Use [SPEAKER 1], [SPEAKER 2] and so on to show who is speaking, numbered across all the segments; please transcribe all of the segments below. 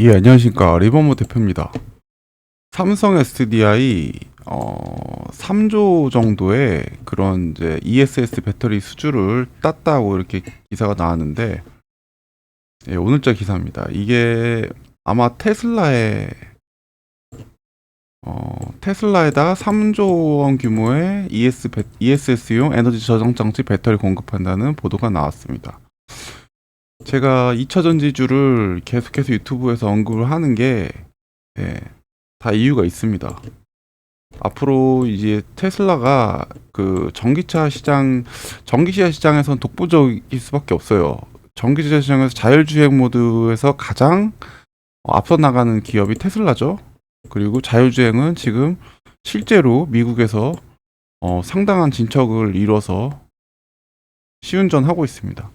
[SPEAKER 1] 예, 안녕하십니까. 리버모 대표입니다. 삼성 SDI, 어, 3조 정도의 그런 이제 ESS 배터리 수주를 땄다고 이렇게 기사가 나왔는데, 예, 오늘자 기사입니다. 이게 아마 테슬라에, 어, 테슬라에다 3조 원 규모의 ESS용 에너지 저장 장치 배터리 공급한다는 보도가 나왔습니다. 제가 2차 전지주를 계속해서 유튜브에서 언급을 하는 게, 예, 다 이유가 있습니다. 앞으로 이제 테슬라가 그 전기차 시장, 전기차 시장에선 독보적일 수밖에 없어요. 전기차 시장에서 자율주행 모드에서 가장 어, 앞서 나가는 기업이 테슬라죠. 그리고 자율주행은 지금 실제로 미국에서 어, 상당한 진척을 이뤄서 시운전하고 있습니다.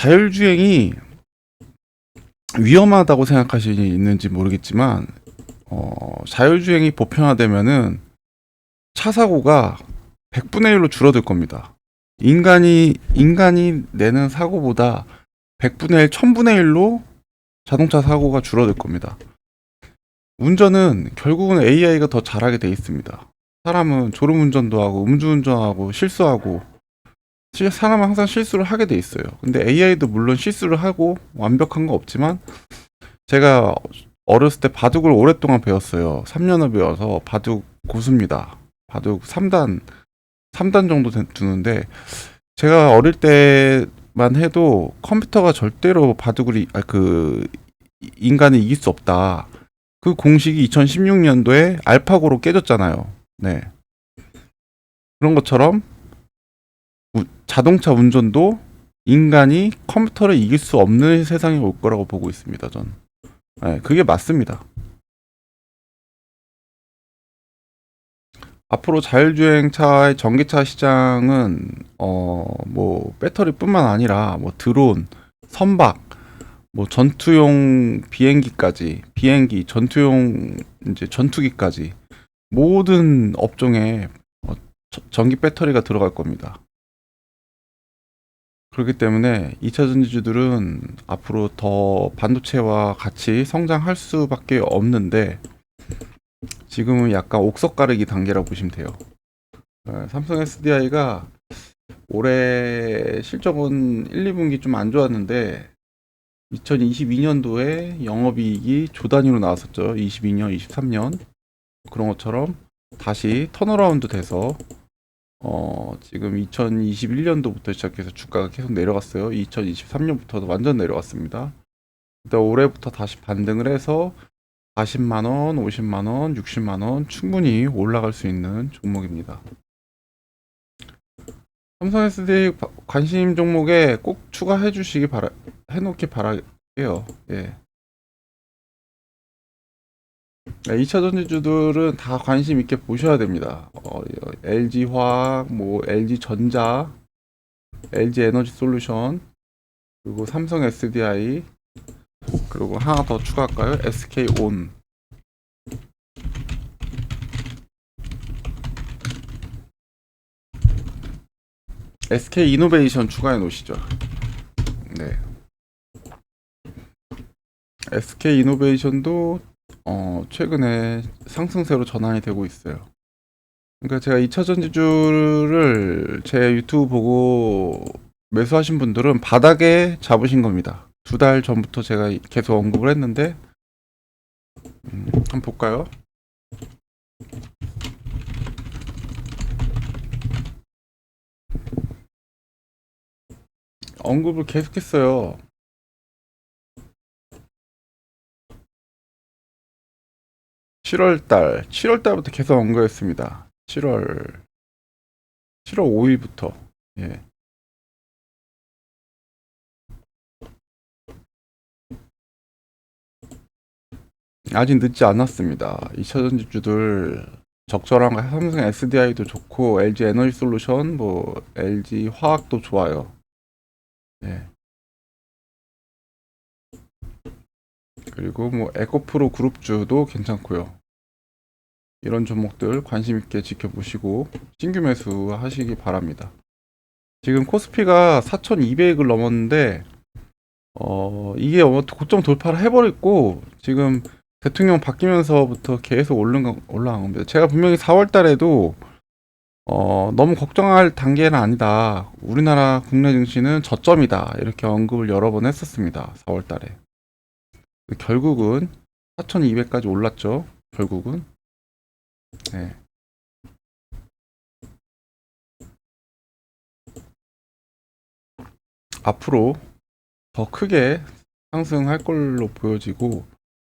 [SPEAKER 1] 자율주행이 위험하다고 생각하시는지 모르겠지만 어, 자율주행이 보편화되면은 차 사고가 100분의 1로 줄어들 겁니다. 인간이 인간이 내는 사고보다 100분의 1, 1000분의 1로 자동차 사고가 줄어들 겁니다. 운전은 결국은 AI가 더 잘하게 돼 있습니다. 사람은 졸음운전도 하고 음주운전하고 실수하고 실- 사람은 항상 실수를 하게 돼 있어요. 근데 AI도 물론 실수를 하고 완벽한 거 없지만 제가 어렸을 때 바둑을 오랫동안 배웠어요. 3년을 배워서 바둑 고수입니다. 바둑 3단 3단 정도 된- 두는데 제가 어릴 때만 해도 컴퓨터가 절대로 바둑을 이- 아, 그 인간을 이길 수 없다. 그 공식이 2016년도에 알파고로 깨졌잖아요. 네. 그런 것처럼 우- 자동차 운전도 인간이 컴퓨터를 이길 수 없는 세상이 올 거라고 보고 있습니다. 전. 네, 그게 맞습니다. 앞으로 자율주행차의 전기차 시장은 어 뭐 배터리뿐만 아니라 뭐 드론, 선박, 뭐 전투용 비행기까지 비행기, 전투용 이제 전투기까지 모든 업종에 어, 저- 전기 배터리가 들어갈 겁니다. 그렇기 때문에 2차 전지주들은 앞으로 더 반도체와 같이 성장할 수밖에 없는데 지금은 약간 옥석 가르기 단계라고 보시면 돼요. 어, 삼성 SDI가 올해 실적은 1, 2분기 좀 안 좋았는데 2022년도에 영업이익이 조 단위로 나왔었죠. 22년, 23년 그런 것처럼 다시 턴어라운드 돼서 어, 지금 2021년도부터 시작해서 주가가 계속 내려갔어요. 2023년부터도 완전 내려갔습니다. 근데 올해부터 다시 반등을 해서 40만 원, 50만 원, 60만 원 충분히 올라갈 수 있는 종목입니다. 삼성 SD 관심 종목에 꼭 추가해 주시기 바라 해놓기 바랄게요. 예. 2차 전지주들은 다 관심 있게 보셔야 됩니다. 어, LG 화학, 뭐 LG 전자, LG 에너지 솔루션, 그리고 삼성 SDI, 그리고 하나 더 추가할까요? SK 온. SK 이노베이션 추가해 놓으시죠. 네. SK 이노베이션도 어, 최근에 상승세로 전환이 되고 있어요. 그러니까 제가 2차 전지주를 제 유튜브 보고 매수하신 분들은 바닥에 잡으신 겁니다. 두 달 전부터 제가 계속 언급을 했는데 음, 한번 볼까요? 언급을 계속했어요. 7월 달, 7월 달부터 계속 언급했습니다. 7월 7월 5일부터. 예. 아직 늦지 않았습니다. 2차 전지주들 적절한 거 삼성 SDI도 좋고 LG 에너지 솔루션 뭐 LG 화학도 좋아요. 예. 그리고 뭐 에코프로 그룹주도 괜찮고요. 이런 종목들 관심 있게 지켜보시고 신규 매수 하시기 바랍니다. 지금 코스피가 4,200을 넘었는데 어, 이게 어, 고점 돌파를 해버렸고 지금 대통령 바뀌면서부터 계속 올른, 올라간 겁니다. 제가 분명히 4월 달에도 어, 너무 걱정할 단계는 아니다. 우리나라 국내 증시는 저점이다. 이렇게 언급을 여러 번 했었습니다. 4월 달에. 결국은 4,200까지 올랐죠. 결국은. 네. 앞으로 더 크게 상승할 걸로 보여지고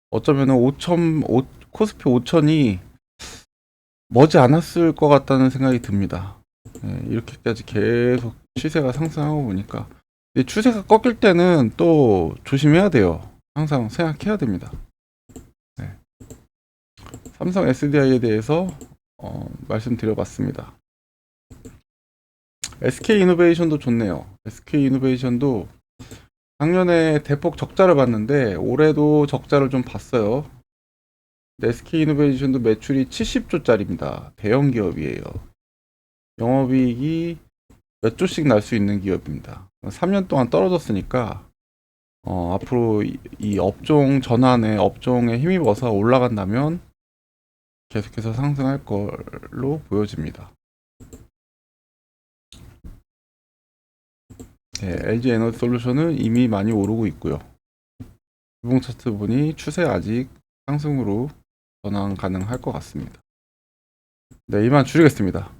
[SPEAKER 1] 어쩌면은 5천 5, 코스피 5천이 머지 않았을 것 같다는 생각이 듭니다. 예, 이렇게까지 계속 시세가 상승하고 보니까 추세가 꺾일 때는 또 조심해야 돼요. 항상 생각해야 됩니다. 네. 삼성 SDI에 대해서 어, 말씀드려봤습니다. SK 이노베이션도 좋네요. SK 이노베이션도 작년에 대폭 적자를 봤는데 올해도 적자를 좀 봤어요. SK 이노베이션도 매출이 70조짜리입니다. 대형 기업이에요. 영업이익이 몇 조씩 날 수 있는 기업입니다. 3년 동안 떨어졌으니까 어, 앞으로 이, 이 업종 전환에 업종에 힘입어서 올라간다면 계속해서 상승할 걸로 보여집니다. 네, LG 에너지 솔루션은 이미 많이 오르고 있고요. 주봉 차트 보니 추세 아직 상승으로 전환 가능할 것 같습니다. 네, 이만 줄이겠습니다.